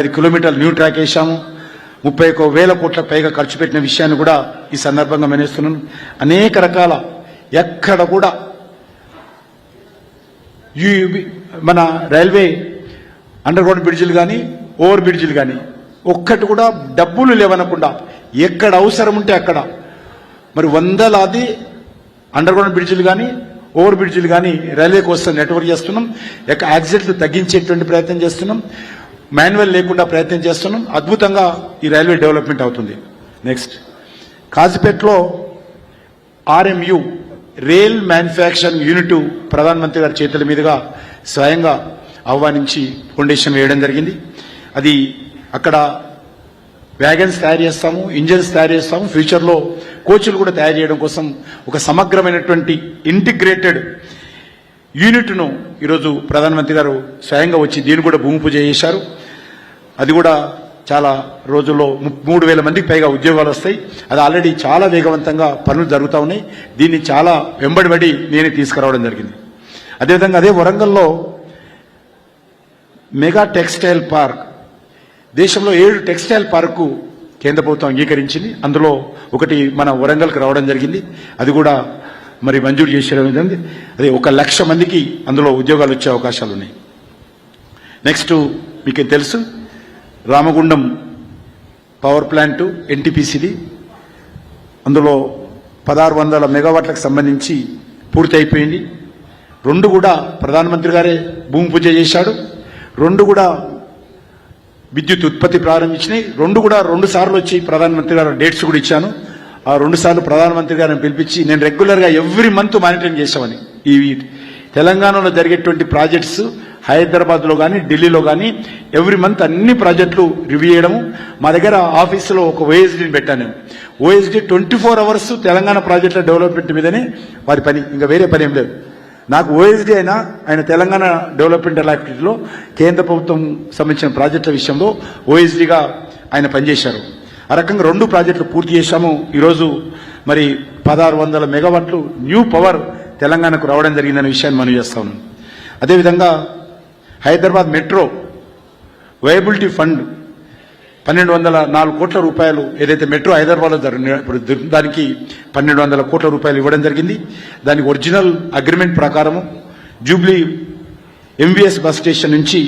పది కిలోమీటర్ల new track వేశాము. ముప్పై ఒక్క వేల కోట్ల పైగా ఖర్చు పెట్టిన విషయాన్ని కూడా ఈ సందర్భంగా మెనేస్తున్నాను. అనేక రకాల ఎక్కడ కూడా ఈ- మన రైల్వే అండర్ గ్రౌండ్ బ్రిడ్జిలు కానీ ఓవర్ బ్రిడ్జిలు కానీ ఒక్కటి కూడా డబ్బులు లేవనకుండా ఎక్కడ అవసరం ఉంటే అక్కడ. మరి వందలాది అండర్ గ్రౌండ్ బ్రిడ్జిలు కానీ ఓవర్ బ్రిడ్జిలు కానీ రైల్వే కోసం నెట్వర్క్ చేస్తున్నాం. ఎక్క యాక్సిడెంట్లు తగ్గించేటువంటి ప్రయత్నం చేస్తున్నాం. మాన్యువల్ లేకుండా ప్రయత్నం చేస్తున్నాం. అద్భుతంగా ఈ రైల్వే డెవలప్మెంట్ అవుతుంది. నెక్స్ట్ కాజిపేట్లో ఆర్ఎంయు రైల్ మ్యానుఫ్యాక్చరింగ్ యూనిట్ ప్రధానమంత్రి గారి చేతుల మీదుగా స్వయంగా ఆహ్వానించి ఫౌండేషన్ వేయడం జరిగింది. అది అక్కడ వ్యాగన్స్ తయారు చేస్తాము ఇంజన్స్ తయారు చేస్తాము. ఫ్యూచర్లో కోచ్లు కూడా తయారు చేయడం కోసం ఒక సమగ్రమైనటువంటి ఇంటిగ్రేటెడ్ యూనిట్ను ఈరోజు ప్రధానమంత్రి గారు స్వయంగా వచ్చి దీన్ని కూడా భూమి పూజ చేశారు. అది కూడా చాలా రోజుల్లో ము- మూడు వేల మందికి పైగా ఉద్యోగాలు వస్తాయి. అది ఆల్రెడీ చాలా వేగవంతంగా పనులు జరుగుతూ ఉన్నాయి. దీన్ని చాలా వెంబడిబడి నేనే తీసుకురావడం జరిగింది. అదేవిధంగా అదే వరంగల్లో మెగా టెక్స్టైల్ పార్క్ దేశంలో ఏడు టెక్స్టైల్ పార్కు కేంద్ర ప్రభుత్వం అంగీకరించింది. అందులో ఒకటి మన వరంగల్కి రావడం జరిగింది. అది కూడా మరి మంజూరు చేసేయడం జరిగింది. అది ఒక లక్ష మందికి అందులో ఉద్యోగాలు వచ్చే అవకాశాలు ఉన్నాయి. నెక్స్ట్ మీకు తెలుసు రామగుండం పవర్ ప్లాంటు ఎన్టీపీసీది. అందులో పదహారు వందల మెగావాట్లకు సంబంధించి పూర్తి అయిపోయింది రెండు కూడా ప్రధానమంత్రి గారే భూమి పూజ చేశాడు. రెండు కూడా విద్యుత్ ఉత్పత్తి ప్రారంభించినాయి. రెండు కూడా రెండు సార్లు వచ్చి ప్రధానమంత్రి గారు డేట్స్ కూడా ఇచ్చాను. ఆ రెండు సార్లు ప్రధానమంత్రి గారిని పిలిపించి నేను రెగ్యులర్గా ఎవ్రీ మంత్ మానిటరింగ్ చేశామని ఈ తెలంగాణలో జరిగేటువంటి ప్రాజెక్ట్స్ హైదరాబాద్లో కానీ ఢిల్లీలో కానీ ఎవ్రీ మంత్ అన్ని ప్రాజెక్టులు రివ్యూ చేయడము. మా దగ్గర ఆఫీసులో ఒక ఓఎస్డీని పెట్టాను నేను. OSD twenty four hours Telangana ప్రాజెక్టుల డెవలప్మెంట్ మీదనే వారి పని. ఇంకా వేరే పని ఏం లేదు. నాకు ఓఎస్డీ అయినా ఆయన తెలంగాణ డెవలప్మెంట్ యాక్టివిటీలో కేంద్ర ప్రభుత్వం సంబంధించిన ప్రాజెక్టుల విషయంలో ఓఎస్డీగా ఆయన పనిచేశారు. ఆ రకంగా రెండు ప్రాజెక్టులు పూర్తి చేశాము. ఈరోజు మరి పదహారు వందల మెగావాట్లు న్యూ పవర్ తెలంగాణకు రావడం జరిగిందనే విషయాన్ని మనం చేస్తా ఉన్నాం. అదేవిధంగా హైదరాబాద్ మెట్రో వయబిలిటీ ఫండ్ పన్నెండు వందల నాలుగు కోట్ల రూపాయలు ఏదైతే మెట్రో హైదరాబాద్లో జరిగిన దానికి పన్నెండు వందల కోట్ల రూపాయలు ఇవ్వడం జరిగింది. దానికి ఒరిజినల్ అగ్రిమెంట్ ప్రకారము జూబ్లీ ఎంవిఎస్ బస్ స్టేషన్ నుంచి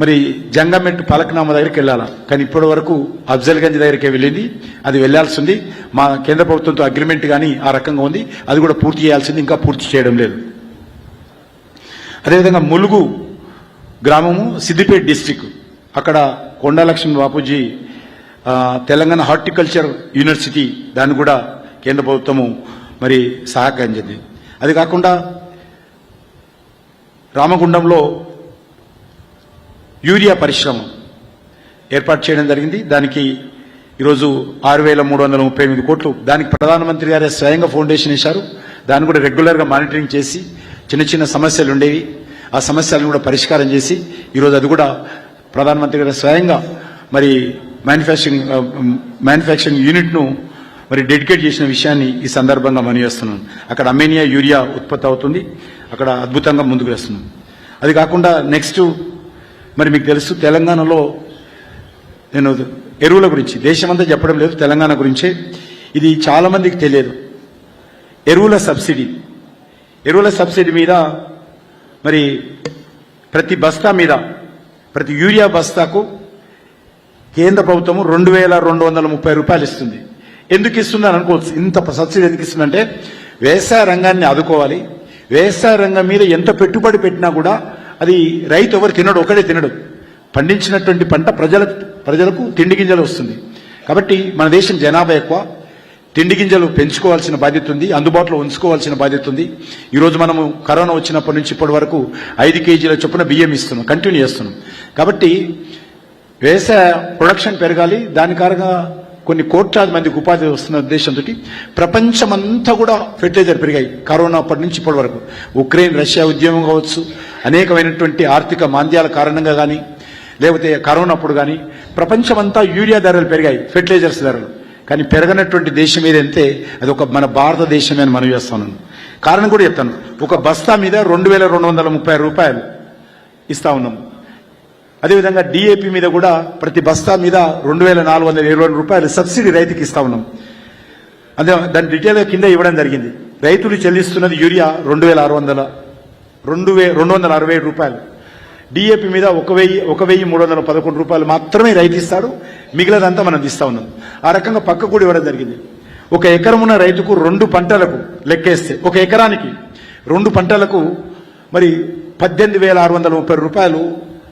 మరి జంగమెట్టు పలకనామా దగ్గరికి వెళ్ళాలి. కానీ ఇప్పటి వరకు అఫ్జల్గంజ్ దగ్గరికి వెళ్ళింది. అది వెళ్ళాల్సింది మా కేంద్ర ప్రభుత్వంతో అగ్రిమెంట్ కానీ ఆ రకంగా ఉంది. అది కూడా పూర్తి చేయాల్సింది. ఇంకా పూర్తి చేయడం లేదు. అదేవిధంగా ములుగు గ్రామము సిద్దిపేట డిస్టిక్ అక్కడ కొండలక్ష్మి బాపూజీ తెలంగాణ హార్టికల్చర్ యూనివర్సిటీ దాన్ని కూడా కేంద్ర ప్రభుత్వము మరి సహకరించింది అది కాకుండా రామగుండంలో యూరియా పరిశ్రమ ఏర్పాటు చేయడం జరిగింది. దానికి ఈరోజు ఆరు వేల మూడు వందల ముప్పై ఎనిమిది కోట్లు దానికి ప్రధానమంత్రి గారే స్వయంగా ఫౌండేషన్ వేశారు. దాన్ని కూడా రెగ్యులర్గా మానిటరింగ్ చేసి చిన్న చిన్న సమస్యలు ఉండేవి. ఆ సమస్యలను కూడా పరిష్కారం చేసి ఈరోజు అది కూడా ప్రధానమంత్రి గారు స్వయంగా మరి మ్యానుఫ్యాక్చరింగ్ మ్యానుఫ్యాక్చరింగ్ యూనిట్ను మరి డెడికేట్ చేసిన విషయాన్ని ఈ సందర్భంగా మనియేస్తున్నాను. అక్కడ అమేనియా యూరియా ఉత్పత్తి అవుతుంది. అక్కడ అద్భుతంగా ముందుకు వేస్తున్నాం. అది కాకుండా నెక్స్ట్ మరి మీకు తెలుసు తెలంగాణలో నేను ఎరువుల గురించి దేశమంతా చెప్పడం లేదు తెలంగాణ గురించే. ఇది చాలామందికి తెలియదు. ఎరువుల సబ్సిడీ. ఎరువుల సబ్సిడీ మీద మరి ప్రతి బస్తా మీద ప్రతి యూరియా బస్తాకు కేంద్ర ప్రభుత్వము రెండు వేల రెండు వందల ముప్పై రూపాయలు ఇస్తుంది. ఎందుకు ఇస్తుందని అనుకోవచ్చు. ఇంత సబ్సిడీ ఎందుకు ఇస్తుందంటే వ్యవసాయ రంగాన్ని ఆదుకోవాలి. వ్యవసాయ రంగం మీద ఎంత పెట్టుబడి పెట్టినా కూడా అది రైతు ఎవరు తినడు ఒకడే తినడు. పండించినటువంటి పంట ప్రజల ప్రజలకు తిండి గింజలు వస్తుంది. కాబట్టి మన దేశం జనాభా ఎక్కువ. తిండి గింజలు పెంచుకోవాల్సిన బాధ్యత ఉంది అందుబాటులో ఉంచుకోవాల్సిన బాధ్యత ఉంది. ఈరోజు మనము కరోనా వచ్చినప్పటి నుంచి ఇప్పటి వరకు ఐదు కేజీల చొప్పున బియ్యం ఇస్తున్నాం కంటిన్యూ చేస్తున్నాం. కాబట్టి వ్యవసాయ ప్రొడక్షన్ పెరగాలి దాని కారణంగా కొన్ని కోట్లాది మందికి ఉపాధి వస్తున్న ఉద్దేశంతో ప్రపంచమంతా కూడా ఫెర్టిలైజర్ పెరిగాయి కరోనా అప్పటి నుంచి ఇప్పటి వరకు. ఉక్రెయిన్ రష్యా ఉద్యమం కావచ్చు అనేకమైనటువంటి ఆర్థిక మాంద్యాల కారణంగా కానీ లేకపోతే కరోనా అప్పుడు కానీ ప్రపంచమంతా యూరియా ధరలు పెరిగాయి ఫెర్టిలైజర్స్ ధరలు. కానీ పెరగనటువంటి దేశం ఏదంటే అది ఒక మన భారతదేశమే అని మనం చేస్తాను. కారణం కూడా చెప్తాను. ఒక బస్తా మీద రెండు వేల రెండు వందల ముప్పై రూపాయలు ఇస్తా ఉన్నాం. అదేవిధంగా డిఏపి మీద కూడా ప్రతి బస్తా మీద రెండు వేల నాలుగు వందల ఇరవై రూపాయలు సబ్సిడీ రైతుకి ఇస్తా ఉన్నాం. అదే దాని డీటెయిల్ కింద ఇవ్వడం జరిగింది. రైతులు చెల్లిస్తున్నది యూరియా రెండు వేల ఆరు వందల రెండు వే రెండు వందల అరవై రూపాయలు. డిఏపి మీద ఒక వెయ్యి ఒక వెయ్యి మూడు వందల పదకొండు రూపాయలు మాత్రమే రైతు ఇస్తాడు. మిగిలినంతా మనం ఇస్తా ఉన్నాం ఆ రకంగా పక్క కూడా ఇవ్వడం జరిగింది. ఒక ఎకరం ఉన్న రైతుకు రెండు పంటలకు లెక్కేస్తే ఒక ఎకరానికి రెండు పంటలకు మరి పద్దెనిమిది వేల ఆరు వందల ముప్పై రూపాయలు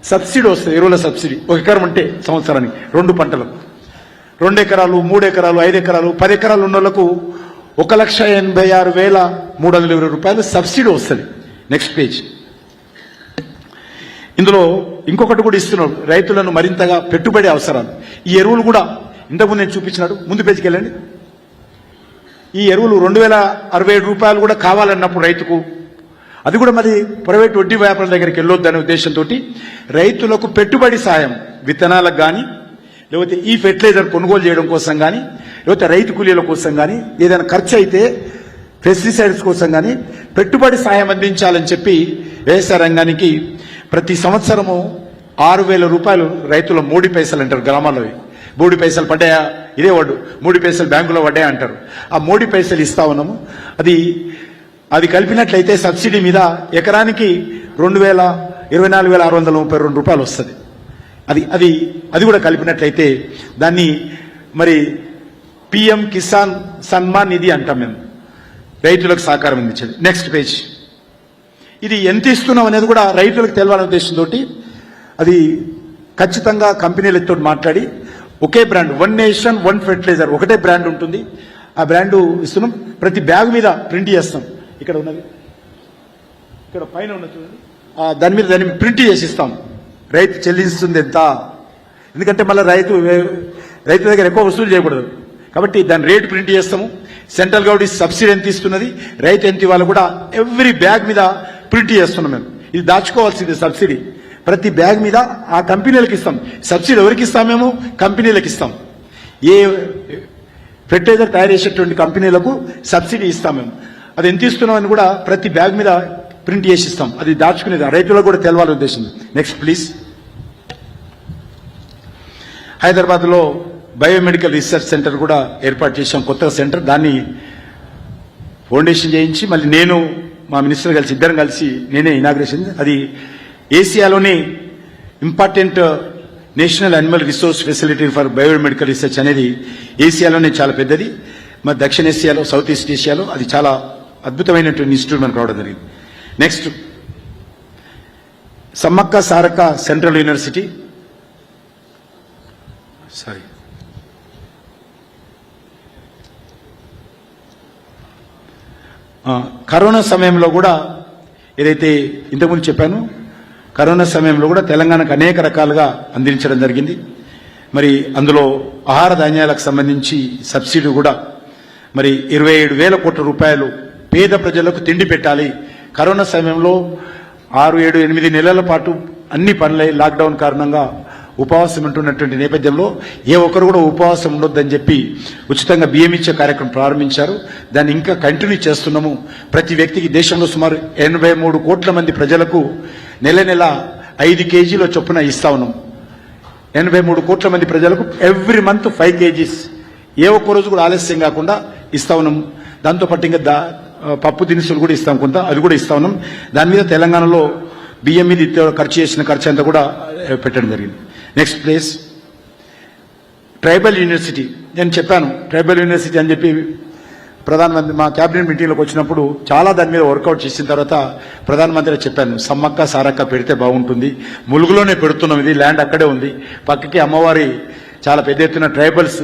సబ్సిడీ వస్తుంది ఎరువుల సబ్సిడీ. ఒక ఎకరం ఉంటే సంవత్సరానికి రెండు పంటలకు. రెండు ఎకరాలు మూడు ఎకరాలు ఐదు ఎకరాలు పది ఎకరాలు ఉన్న వాళ్ళకు ఒక లక్ష ఎనభై ఆరు వేల మూడు వందల ఇరవై రూపాయలు సబ్సిడీ వస్తుంది. నెక్స్ట్ పేజ్ ఇందులో ఇంకొకటి కూడా ఇస్తున్నాడు. రైతులను మరింతగా పెట్టుబడి అవసరాలు. ఈ ఎరువులు కూడా ఇంతకుముందు నేను చూపించినాడు. ముందు పేజీకి వెళ్ళండి. ఈ ఎరువులు రెండు వేల అరవై ఏడు రూపాయలు కూడా కావాలన్నప్పుడు రైతుకు. అది కూడా మరి ప్రైవేట్ వడ్డీ వ్యాపారుల దగ్గరికి వెళ్ళొద్దనే ఉద్దేశంతో రైతులకు పెట్టుబడి సాయం విత్తనాలకు కానీ లేకపోతే ఈ ఫెర్టిలైజర్ కొనుగోలు చేయడం కోసం కానీ లేకపోతే రైతు కూలీల కోసం కానీ ఏదైనా ఖర్చు అయితే పెస్టిసైడ్స్ కోసం కానీ పెట్టుబడి సాయం అందించాలని చెప్పి వ్యవసాయ రంగానికి ప్రతి సంవత్సరము ఆరు వేల రూపాయలు రైతుల మూడి పైసలు అంటారు గ్రామాల్లో. మూడు పైసలు పడ్డాయా? ఇదే వాడు. మూడు పైసలు బ్యాంకులో పడ్డాయా అంటారు. ఆ మూడు పైసలు ఇస్తా ఉన్నాము. అది అది కలిపినట్లయితే సబ్సిడీ మీద ఎకరానికి రెండు వేల ఇరవై నాలుగు వేల ఆరు వందల ముప్పై రెండు రూపాయలు వస్తుంది. అది అది అది కూడా కలిపినట్లయితే దాన్ని మరి పిఎం కిసాన్ సన్మాన్ నిధి అంటాం మేము. రైతులకు సహకారం అందించేది. Next page. ఇది ఎంత ఇస్తున్నాం అనేది కూడా రైతులకు తెలవాలనే ఉద్దేశంతో అది ఖచ్చితంగా కంపెనీలతో మాట్లాడి ఒకే brand one nation one fertilizer ఒకటే బ్రాండ్ ఉంటుంది. ఆ బ్రాండ్ ఇస్తున్నాం. ప్రతి బ్యాగ్ మీద ప్రింట్ చేస్తాం. ఇక్కడ ఉన్నది. ఇక్కడ పైన ఉన్నది చూడండి. దాని మీద దాన్ని ప్రింట్ చేసి ఇస్తాం. రైతు చెల్లిస్తుంది ఎంత? ఎందుకంటే మళ్ళీ రైతు రైతు దగ్గర ఎక్కువ వసూలు చేయకూడదు. కాబట్టి దాని రేట్ ప్రింట్ చేస్తాము. సెంట్రల్ గవర్నమెంట్ సబ్సిడీ ఎంత ఇస్తున్నది? రైతు ఎంత ఇవ్వాలి కూడా ఎవ్రీ బ్యాగ్ మీద ప్రింట్ చేస్తున్నాం మేము. ఇది దాచుకోవాల్సింది సబ్సిడీ. ప్రతి బ్యాగ్ మీద ఆ కంపెనీలకు ఇస్తాం. సబ్సిడీ ఎవరికి ఇస్తామేమో కంపెనీలకు ఇస్తాం. ఏ ఫెర్టిలైజర్ తయారు చేసేటువంటి కంపెనీలకు సబ్సిడీ ఇస్తాం మేము. అది ఎంత ఇస్తున్నాం అని కూడా ప్రతి బ్యాగ్ మీద ప్రింట్ చేసి ఇస్తాం. అది దాచుకునేది. రైతులకు కూడా తెలవాలని ఉద్దేశం. నెక్స్ట్ ప్లీజ్ హైదరాబాద్లో బయోమెడికల్ రీసెర్చ్ సెంటర్ కూడా ఏర్పాటు చేశాం. కొత్త సెంటర్. దాన్ని ఫౌండేషన్ చేయించి మళ్ళీ నేను మా మినిస్టర్ కలిసి ఇద్దరం కలిసి నేనే ఇనాగ్రేషన్ అది ఏసియాలోని important national animal resource facility for biomedical research అనేది ఏసియాలోనే చాలా పెద్దది. మా దక్షిణ ఏసియాలో సౌత్ ఈస్ట్ ఏషియాలో అది చాలా అద్భుతమైనటువంటి ఇన్స్టిట్యూట్ మనకు రావడం జరిగింది. Next Sammakka Sarakka central university sorry corona సమయంలో కూడా ఏదైతే ఇంతకుముందు చెప్పాను కరోనా సమయంలో కూడా తెలంగాణకు అనేక రకాలుగా అందించడం జరిగింది. మరి అందులో ఆహార ధాన్యాలకు సంబంధించి సబ్సిడీ కూడా మరి ఇరవై ఏడు వేల కోట్ల రూపాయలు పేద ప్రజలకు తిండి పెట్టాలి. కరోనా సమయంలో ఆరు ఏడు ఎనిమిది నెలల పాటు అన్ని పనులై లాక్డౌన్ కారణంగా ఉపవాసం ఉంటున్నటువంటి నేపథ్యంలో ఏ ఒక్కరు కూడా ఉపవాసం ఉండొద్దని చెప్పి ఉచితంగా బియ్యం ఇచ్చే కార్యక్రమం ప్రారంభించారు. దాన్ని ఇంకా కంటిన్యూ చేస్తున్నాము. ప్రతి వ్యక్తికి దేశంలో సుమారు ఎనభై మూడు కోట్ల మంది ప్రజలకు నెల నెల ఐదు కేజీల చొప్పున ఇస్తా ఉన్నాం. ఎనభై మూడు కోట్ల మంది ప్రజలకు ఎవ్రీ మంత్ ఫైవ్ కేజీస్. ఏ ఒక్క రోజు కూడా ఆలస్యం కాకుండా ఇస్తా ఉన్నాం. దాంతోపాటు ఇంకా దా పప్పు దినుసులు కూడా ఇస్తాం కొంత అది కూడా ఇస్తా ఉన్నాం. దాని మీద తెలంగాణలో బియ్యం మీద ఇచ్చే ఖర్చు చేసిన ఖర్చు అంతా కూడా పెట్టడం జరిగింది. నెక్స్ట్ ప్లేస్ ట్రైబల్ యూనివర్సిటీ నేను చెప్పాను ట్రైబల్ యూనివర్సిటీ అని చెప్పి ప్రధానమంత్రి మా క్యాబినెట్ మీటింగ్లోకి వచ్చినప్పుడు చాలా దాని మీద వర్కౌట్ చేసిన తర్వాత ప్రధానమంత్రి చెప్పాను సమ్మక్క సారక్క పెడితే బాగుంటుంది. ములుగులోనే పెడుతున్నాం ఇది ల్యాండ్ అక్కడే ఉంది. పక్కకి అమ్మవారి చాలా పెద్ద ఎత్తున ట్రైబల్స్.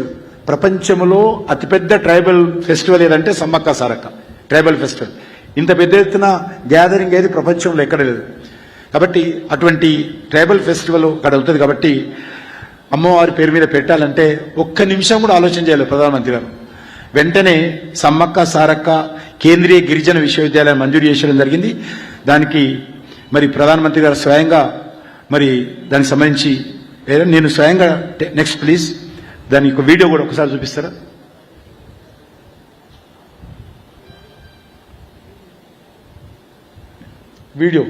ప్రపంచంలో అతిపెద్ద ట్రైబల్ ఫెస్టివల్ ఏదంటే సమ్మక్క సారక్క. Tribal festival. ఇంత పెద్ద ఎత్తున గ్యాదరింగ్ ఏది ప్రపంచంలో ఎక్కడ లేదు. కాబట్టి అటువంటి ట్రైబల్ ఫెస్టివల్ అక్కడ అవుతుంది కాబట్టి అమ్మవారి పేరు మీద పెట్టాలంటే ఒక్క నిమిషం కూడా ఆలోచన చేయాలి ప్రధానమంత్రి గారు. వెంటనే సమ్మక్క సారక్క కేంద్రీయ గిరిజన విశ్వవిద్యాలయం మంజూరు చేయడం జరిగింది. దానికి మరి ప్రధానమంత్రి గారు స్వయంగా మరి దానికి సంబంధించి నేను స్వయంగా నెక్స్ట్ ప్లీజ్ దాని యొక్క వీడియో కూడా ఒకసారి చూపిస్తారా? వీడియో.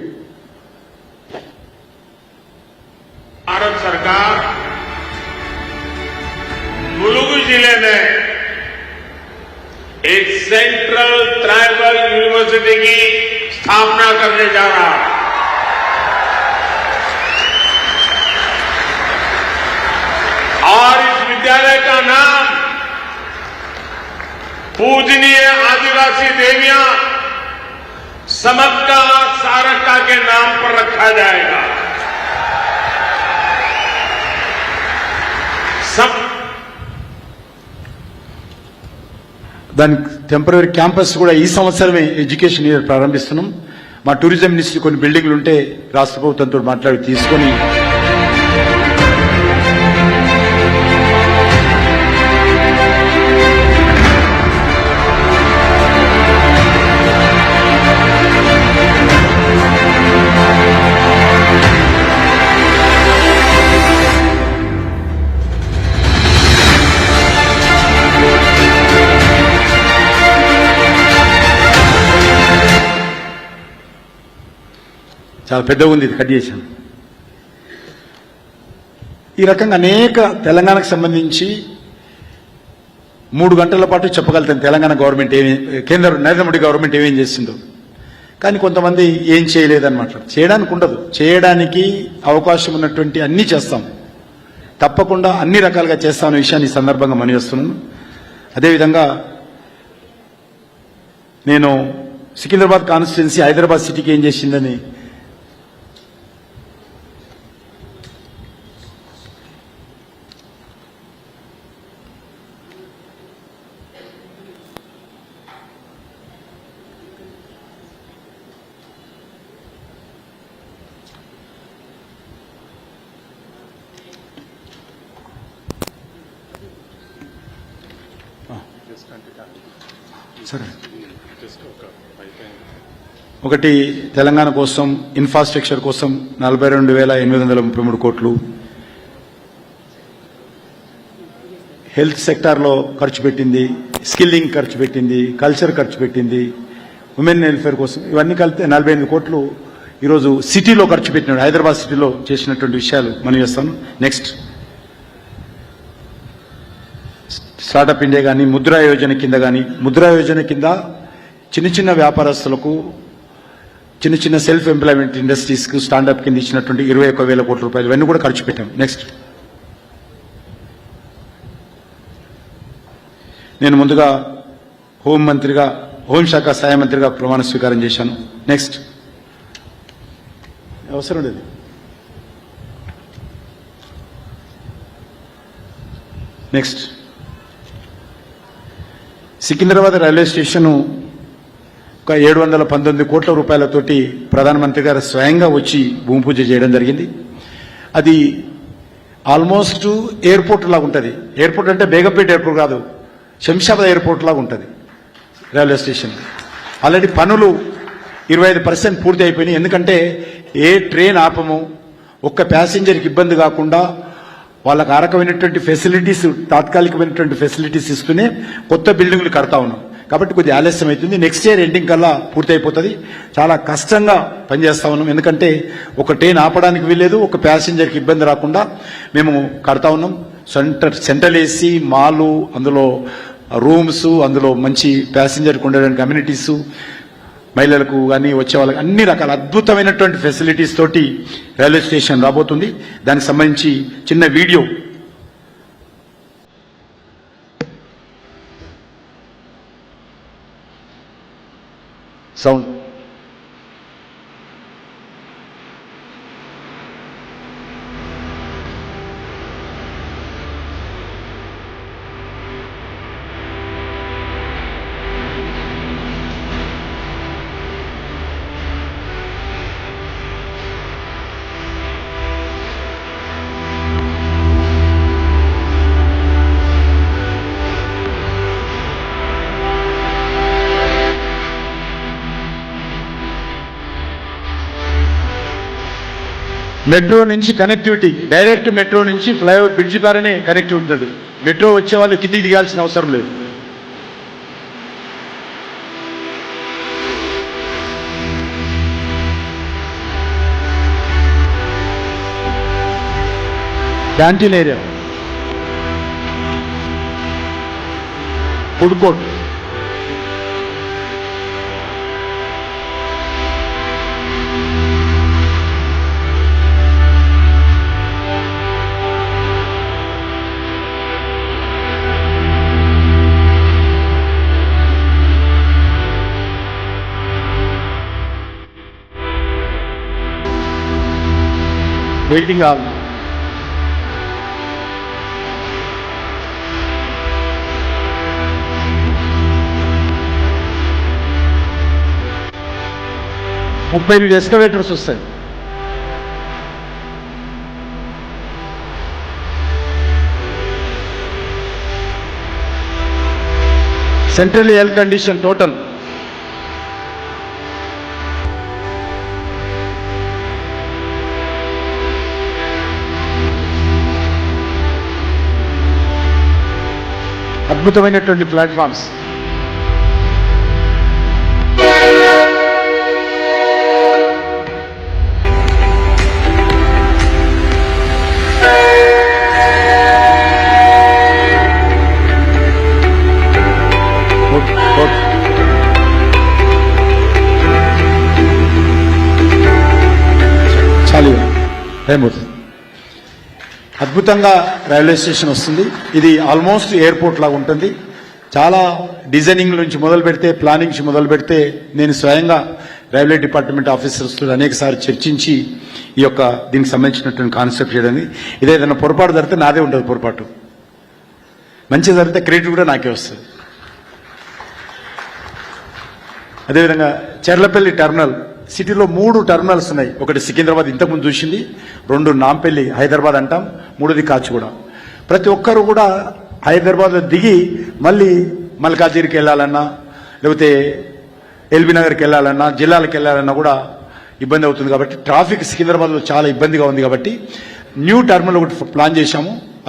सरकार मुलुगु ज़िले में एक सेंट्रल ट्राइबल यूनिवर्सिटी की स्थापना करने जा रहा है। और इस विद्यालय का नाम पूजनीय आदिवासी देवियाँ समक्का सारक्का के नाम पर रखा जाएगा। దానికి టెంపరీ క్యాంపస్ కూడా ఈ సంవత్సరమే ఎడ్యుకేషన్ ఇయర్ ప్రారంభిస్తున్నాం. మా టూరిజం మినిస్ట్రీ కొన్ని బిల్డింగ్లు ఉంటే రాష్ట్ర ప్రభుత్వంతో మాట్లాడి తీసుకొని చాలా పెద్దగా ఉంది ఇది కట్ చేశాను. ఈ రకంగా అనేక తెలంగాణకు సంబంధించి మూడు గంటల పాటు చెప్పగలుగుతాను. తెలంగాణ గవర్నమెంట్ ఏమి కేంద్ర నరేంద్ర మోడీ గవర్నమెంట్ ఏమేం చేసిందో. కానీ కొంతమంది ఏం చేయలేదన్నమాట. చేయడానికి ఉండదు. చేయడానికి అవకాశం ఉన్నటువంటి అన్నీ చేస్తాం. తప్పకుండా అన్ని రకాలుగా చేస్తామనే విషయాన్ని ఈ సందర్భంగా మనివేస్తున్నాను అదేవిధంగా నేను సికింద్రాబాద్ కాన్స్టిట్యున్సీ హైదరాబాద్ సిటీకి ఏం చేసిందని సరే. ఒకటి తెలంగాణ కోసం ఇన్ఫ్రాస్ట్రక్చర్ కోసం నలభై రెండు వేల ఎనిమిది వందల ముప్పై మూడు కోట్లు. హెల్త్ సెక్టార్లో ఖర్చు పెట్టింది స్కిల్లింగ్ ఖర్చు పెట్టింది కల్చర్ ఖర్చు పెట్టింది ఉమెన్ వెల్ఫేర్ కోసం ఇవన్నీ కలిపితే నలభై ఎనిమిది కోట్లు ఈరోజు సిటీలో ఖర్చు పెట్టినాడు హైదరాబాద్ సిటీలో చేసినటువంటి విషయాలు మనం చేస్తాను నెక్స్ట్ స్టార్టప్ ఇండియా కానీ ముద్రా యోజన కింద కానీ ముద్రా యోజన కింద చిన్న చిన్న వ్యాపారస్తులకు చిన్న చిన్న సెల్ఫ్ ఎంప్లాయ్మెంట్ ఇండస్ట్రీస్కు స్టాండప్ కింద ఇచ్చినటువంటి ఇరవై ఒక్క వేల కోట్ల రూపాయలు ఇవన్నీ కూడా ఖర్చు పెట్టాం. నెక్స్ట్ నేను ముందుగా హోంమంత్రిగా హోంశాఖ సహాయ మంత్రిగా ప్రమాణ స్వీకారం చేశాను. నెక్స్ట్ అవసరం లేదు. నెక్స్ట్ సికింద్రాబాద్ రైల్వే స్టేషను ఒక ఏడు వందల పంతొమ్మిది కోట్ల రూపాయలతోటి ప్రధానమంత్రి గారు స్వయంగా వచ్చి భూమి పూజ చేయడం జరిగింది. అది ఆల్మోస్ట్ ఎయిర్పోర్ట్ లాగా ఉంటుంది. ఎయిర్పోర్ట్ అంటే బేగంపేట ఎయిర్పోర్ట్ కాదు శంషాబాద్ ఎయిర్పోర్ట్ లాగా ఉంటుంది రైల్వే స్టేషన్. ఆల్రెడీ పనులు ఇరవై ఐదు పర్సెంట్ పూర్తి అయిపోయినాయి. ఎందుకంటే ఏ ట్రైన్ ఆపము ఒక్క ప్యాసింజర్కి ఇబ్బంది కాకుండా వాళ్ళకు ఆ రకమైనటువంటి ఫెసిలిటీస్ తాత్కాలికమైనటువంటి ఫెసిలిటీస్ ఇస్తూనే కొత్త బిల్డింగ్లు కడతా ఉన్నాం. కాబట్టి కొద్దిగా ఆలస్యం అవుతుంది. నెక్స్ట్ ఇయర్ ఎండింగ్ కల్లా పూర్తయిపోతుంది. చాలా కష్టంగా పనిచేస్తా ఉన్నాం. ఎందుకంటే ఒక ట్రైన్ ఆపడానికి వీల్లేదు ఒక ప్యాసింజర్కి ఇబ్బంది రాకుండా మేము కడతా ఉన్నాం. సెంటర్ సెంట్రల్ ఏసీ మాలు అందులో రూమ్స్ అందులో మంచి ప్యాసింజర్కి ఉండడానికి కమ్యూనిటీస్ మహిళలకు కానీ వచ్చే వాళ్ళకి అన్ని రకాల అద్భుతమైనటువంటి ఫెసిలిటీస్ తోటి రైల్వే స్టేషన్ రాబోతుంది. దానికి సంబంధించి చిన్న వీడియో సౌండ్ మెట్రో నుంచి కనెక్టివిటీ డైరెక్ట్ మెట్రో నుంచి ఫ్లైఓవర్ బ్రిడ్జ్ ద్వారానే కనెక్ట్ ఉంటుంది. మెట్రో వచ్చే వాళ్ళు కిందికి దిగాల్సిన అవసరం లేదు. Canteen area food court waiting hall ముప్పై ఎనిమిది ఎస్కవేటర్స్ వస్తాయి. Central air condition total. అద్భుతమైనటువంటి ప్లాట్ఫామ్స్ ఓకే, ఓకే. చాలు రేమూర్తి అద్భుతంగా రైల్వే స్టేషన్ వస్తుంది. ఇది ఆల్మోస్ట్ ఎయిర్పోర్ట్ లాగా ఉంటుంది. చాలా డిజైనింగ్ నుంచి మొదలు పెడితే ప్లానింగ్ నుంచి మొదలు పెడితే నేను స్వయంగా రైల్వే డిపార్ట్మెంట్ ఆఫీసర్స్ అనేకసారి చర్చించి ఈ యొక్క దీనికి సంబంధించినటువంటి కాన్సెప్ట్ చేయడం ఇదేదైనా పొరపాటు జరిగితే నాదే ఉంటుంది పొరపాటు. మంచి జరిగితే క్రెడిట్ కూడా నాకే వస్తుంది. అదేవిధంగా చెర్లపల్లి టెర్మినల్ సిటీలో మూడు టెర్మినల్స్ ఉన్నాయి. ఒకటి సికింద్రాబాద్ ఇంతకుముందు చూసింది రెండు నాంపల్లి హైదరాబాద్ అంటాం మూడోది కాచిగూడ. ప్రతి ఒక్కరు కూడా హైదరాబాద్లో దిగి మళ్ళీ మల్కాజిరికి వెళ్ళాలన్నా లేకపోతే ఎల్బీ నగర్కి వెళ్ళాలన్నా జిల్లాలకు వెళ్ళాలన్నా కూడా ఇబ్బంది అవుతుంది కాబట్టి ట్రాఫిక్ సికింద్రాబాద్లో చాలా ఇబ్బందిగా ఉంది కాబట్టి న్యూ టెర్మినల్ ఒకటి ప్లాన్ చేశాము.